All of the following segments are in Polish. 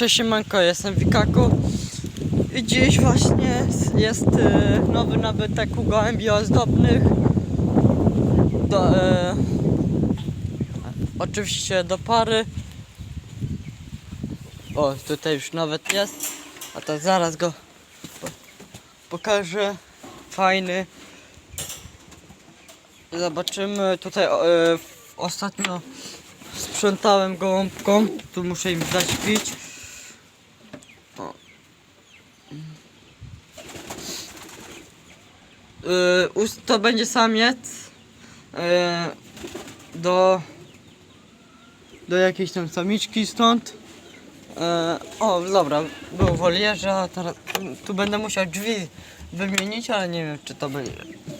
Cześć siemanko, jestem Wikaku. I dziś właśnie jest e, nowy nabytek u gołębi ozdobnych. Do, e, oczywiście do pary. O tutaj już nawet jest. A to zaraz go po, pokażę. Fajny. Zobaczymy. Tutaj e, ostatnio sprzątałem gołąbką. Tu muszę im dać pić Yy, ust- to będzie samiec yy, do do jakiejś tam samiczki stąd. Yy, o dobra był wolierze a teraz tu będę musiał drzwi wymienić ale nie wiem czy to będzie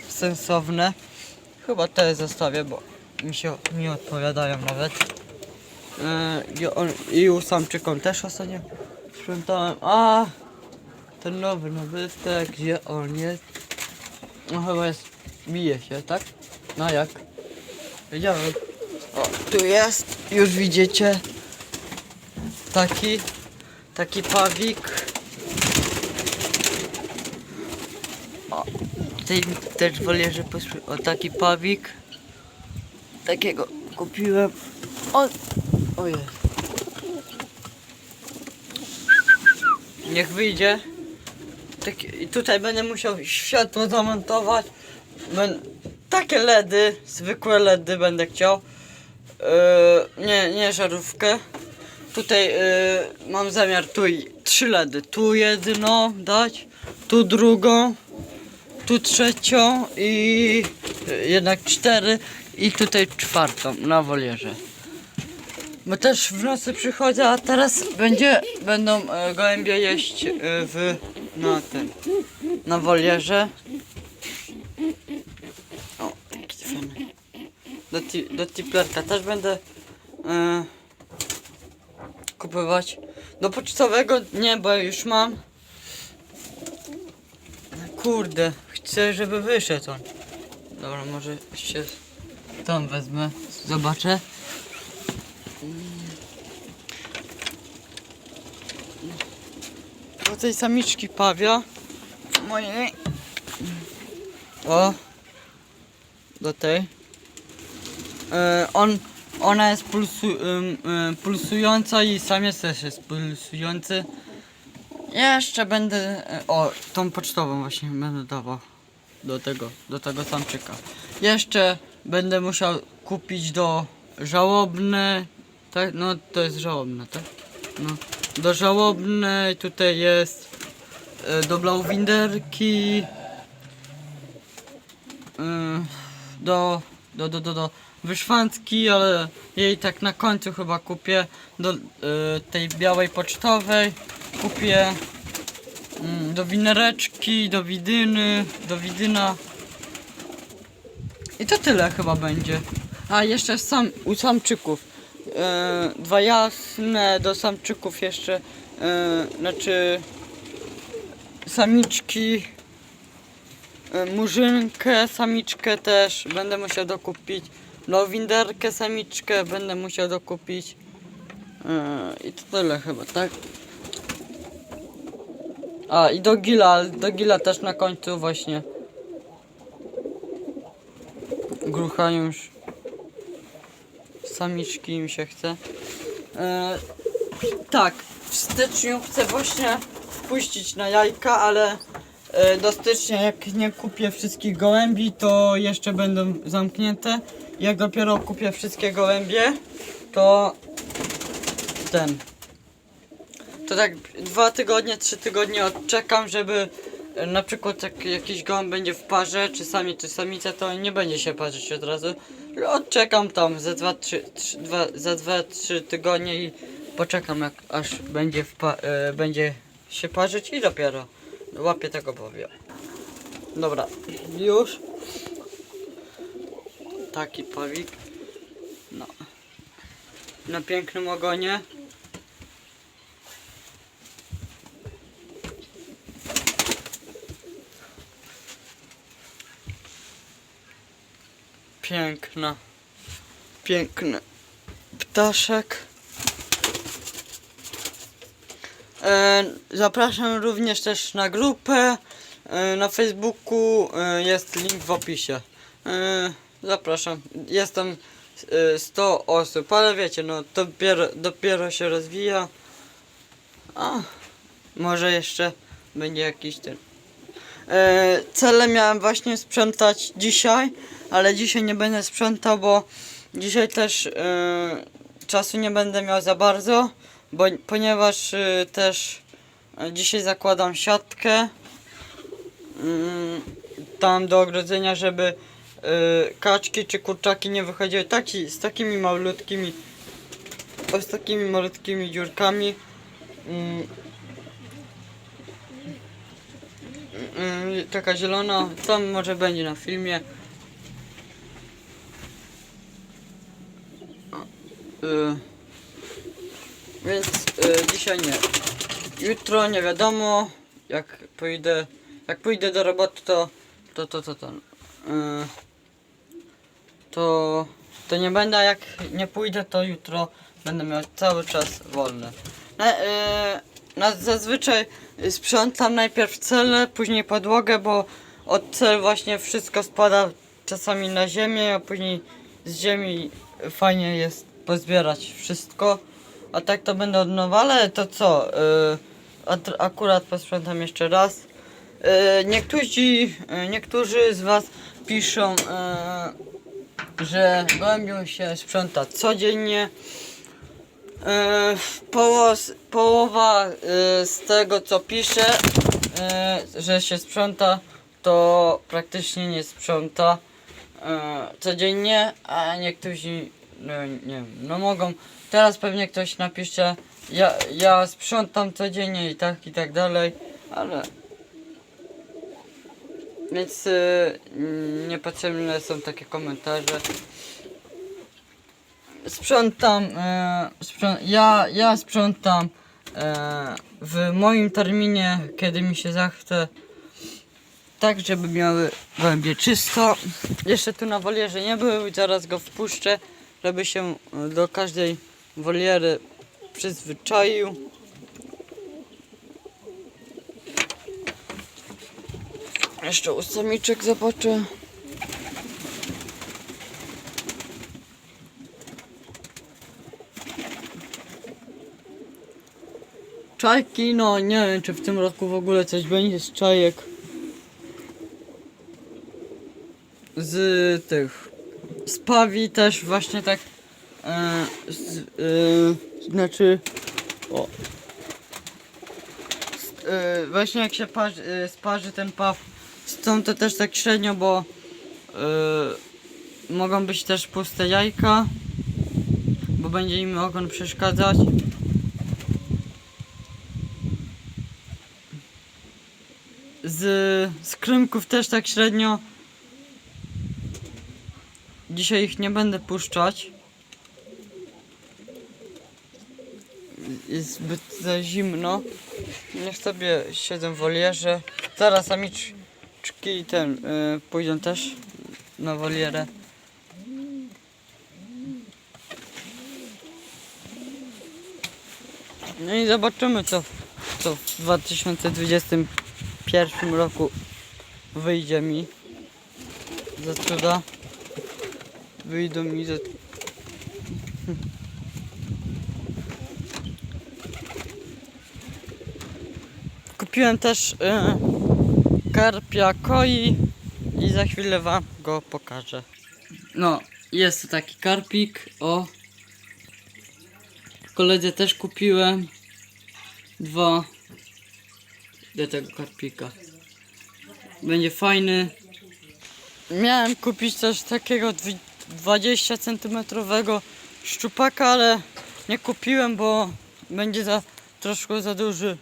sensowne. Chyba te zostawię bo mi się mi odpowiadają nawet. I, on, i u samczykom też ostatnio sprzątałem. A ten nowy nabytek gdzie on jest no chyba jest, bije się, tak? No jak? Wiedziałem. O, tu jest, już widzicie. Taki, taki pawik. O, tutaj też wolierze poszły. O, taki pawik. Takiego kupiłem. O, o jest. Niech wyjdzie. Tak, tutaj będę musiał światło zamontować. Ben, takie LEDy, zwykłe LEDy będę chciał. Yy, nie, nie żarówkę. Tutaj yy, mam zamiar tu i trzy LEDy. Tu jedno dać, tu drugą, tu trzecią i yy, jednak cztery i tutaj czwartą na wolierze. Bo też w nocy przychodzę, a teraz będzie, będą e, gołębie jeść e, w, na tym, na wolierze. O, taki fajny. Do, ti, do tiplerka też będę e, kupować. Do pocztowego nie, bo już mam. Kurde, chcę, żeby wyszedł on. Dobra, może się tam wezmę, zobaczę. Tej samiczki pawia. Mojej. O. Do tej. E, on, ona jest pulsu, y, pulsująca i samiec też jest pulsujący. Jeszcze będę. e, O, tą pocztową właśnie będę dawał. Do tego, do tego samczyka. Jeszcze będę musiał kupić do żałobne. Tak, no to jest żałobne, tak? No. Do żałobnej tutaj jest e, do blauwinderki. e, Do, do, do, do, do wyszwanki, ale jej tak na końcu chyba kupię. Do e, tej białej pocztowej kupię. mm, Do winereczki, do widyny, do widyna. I to tyle chyba będzie. A jeszcze sam, u samczyków. E, dwa jasne do samczyków jeszcze. E, znaczy samiczki. E, murzynkę, samiczkę też będę musiał dokupić. Lowinderkę, samiczkę będę musiał dokupić. E, I to tyle chyba, tak? A i do gila, do gila też na końcu właśnie. Grucha już. Samiczki mi się chce. E, tak, w styczniu chcę właśnie wpuścić na jajka, ale e, do stycznia jak nie kupię wszystkich gołębi, to jeszcze będą zamknięte. Jak dopiero kupię wszystkie gołębie, to ten. To tak dwa tygodnie, trzy tygodnie odczekam, żeby e, na przykład jak jakiś gołąb będzie w parze, czy sami, czy samica, to nie będzie się parzyć od razu. Odczekam tam za 2-3 dwa, za 2-3 tygodnie i poczekam jak aż będzie, e, będzie się parzyć i dopiero łapię tego powiem. Dobra, już. Taki pawik. No. Na pięknym ogonie. Piękna. Piękny ptaszek. E, zapraszam również też na grupę. E, na Facebooku e, jest link w opisie. E, zapraszam. Jest tam e, 100 osób, ale wiecie, no dopiero, dopiero się rozwija. A, może jeszcze będzie jakiś ten. E, cele miałem właśnie sprzątać dzisiaj, ale dzisiaj nie będę sprzątał, bo dzisiaj też e, czasu nie będę miał za bardzo, bo, ponieważ e, też e, dzisiaj zakładam siatkę mm, tam do ogrodzenia, żeby e, kaczki czy kurczaki nie wychodziły taki, z takimi malutkimi z takimi malutkimi dziurkami. Mm, mm, taka zielona, tam może będzie na filmie. Więc y, dzisiaj nie. Jutro nie wiadomo. Jak pójdę, jak pójdę do roboty, to to to to to. Y, to, to nie będę, jak nie pójdę, to jutro będę miał cały czas wolny. Na, y, na, zazwyczaj sprzątam najpierw cele, później podłogę, bo od cel właśnie wszystko spada czasami na ziemię, a później z ziemi fajnie jest pozbierać wszystko. A tak to będę od nowa, ale to co? Y, at- akurat posprzątam jeszcze raz. Y, niektórzy, y, niektórzy z Was piszą, y, że gołębią się sprząta codziennie. E, poło- połowa e, z tego co pisze, e, że się sprząta, to praktycznie nie sprząta e, codziennie, a niektórzy, no, nie no mogą. Teraz pewnie ktoś napisze, ja, ja sprzątam codziennie i tak i tak dalej, ale. Więc e, niepotrzebne są takie komentarze sprzątam, e, sprząt, ja, ja sprzątam e, w moim terminie, kiedy mi się zachce, tak żeby miały gołębie czysto. Jeszcze tu na wolierze nie był, zaraz go wpuszczę, żeby się e, do każdej woliery przyzwyczaił. Jeszcze u samiczek zobaczę. Czajki, no nie wiem czy w tym roku w ogóle coś będzie z czajek. Z tych spawi też właśnie tak e, e, znaczy o e, właśnie jak się parzy, sparzy ten paw są to też tak średnio, bo mogą być też puste jajka bo będzie im ogon przeszkadzać z, z krymków też tak średnio. Dzisiaj ich nie będę puszczać. Jest zbyt zimno. Niech sobie siedzą w wolierze. Zaraz samiczki ten y, pójdą też na wolierę. No i zobaczymy co, co w 2021 roku wyjdzie mi za cuda. Wyjdą mi za... Kupiłem też e, karpia koi i za chwilę wam go pokażę. No, jest to taki karpik, o. Koledze też kupiłem dwa do tego karpika. Będzie fajny. Miałem kupić też takiego 20 centymetrowego szczupaka, ale nie kupiłem, bo będzie za troszkę za duży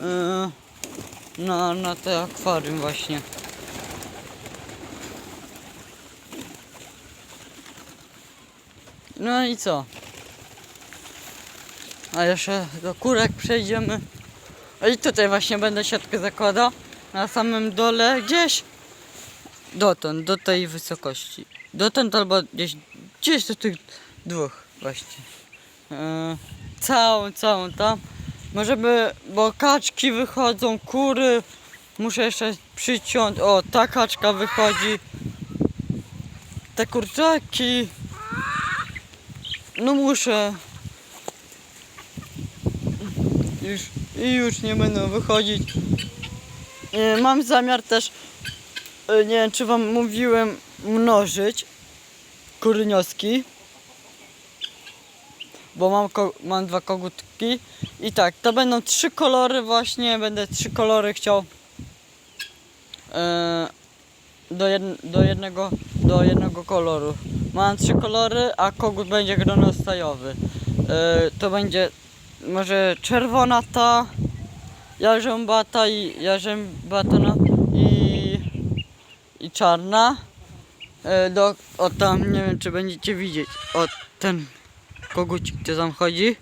yy, na, na te akwarium właśnie. No i co? A jeszcze do kurek przejdziemy. I tutaj właśnie będę siatkę zakładał. Na samym dole gdzieś. Dotąd, do tej wysokości. Dotąd albo gdzieś, gdzieś do tych dwóch właśnie. E, całą, całą tam. Może by, bo kaczki wychodzą, kury, muszę jeszcze przyciąć, o ta kaczka wychodzi, te kurczaki, no muszę, już, i już nie będą wychodzić. E, Mam zamiar też, e, nie wiem czy wam mówiłem, mnożyć kurynioski bo mam, mam dwa kogutki i tak, to będą trzy kolory właśnie, będę trzy kolory chciał e, do, jed- do, jednego, do jednego koloru. Mam trzy kolory, a kogut będzie gronostajowy. E, to będzie może czerwona ta, jarzębata i jarzębata no, i, i czarna. E, do, o tam, nie wiem czy będziecie widzieć, o ten kogucik co tam chodzi.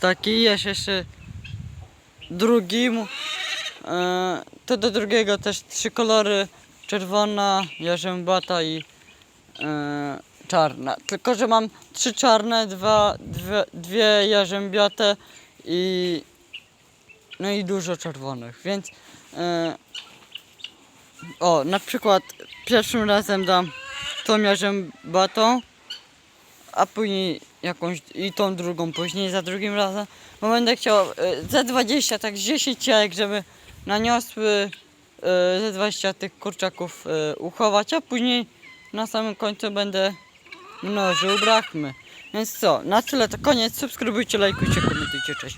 Taki jest jeszcze drugi. E, to do drugiego też trzy kolory. Czerwona, jarzębata i e, czarna. Tylko, że mam trzy czarne, dwa, dwie, dwie jarzębiate i no i dużo czerwonych, więc e, o, na przykład pierwszym razem dam tą jarzębatą, a później jakąś i tą drugą później za drugim razem, bo będę chciał e, ze 20, tak z 10 jajek, żeby naniosły e, ze 20 tych kurczaków e, uchować, a później na samym końcu będę mnożył brachmy. Więc co, na tyle to koniec, subskrybujcie, lajkujcie, komentujcie, cześć.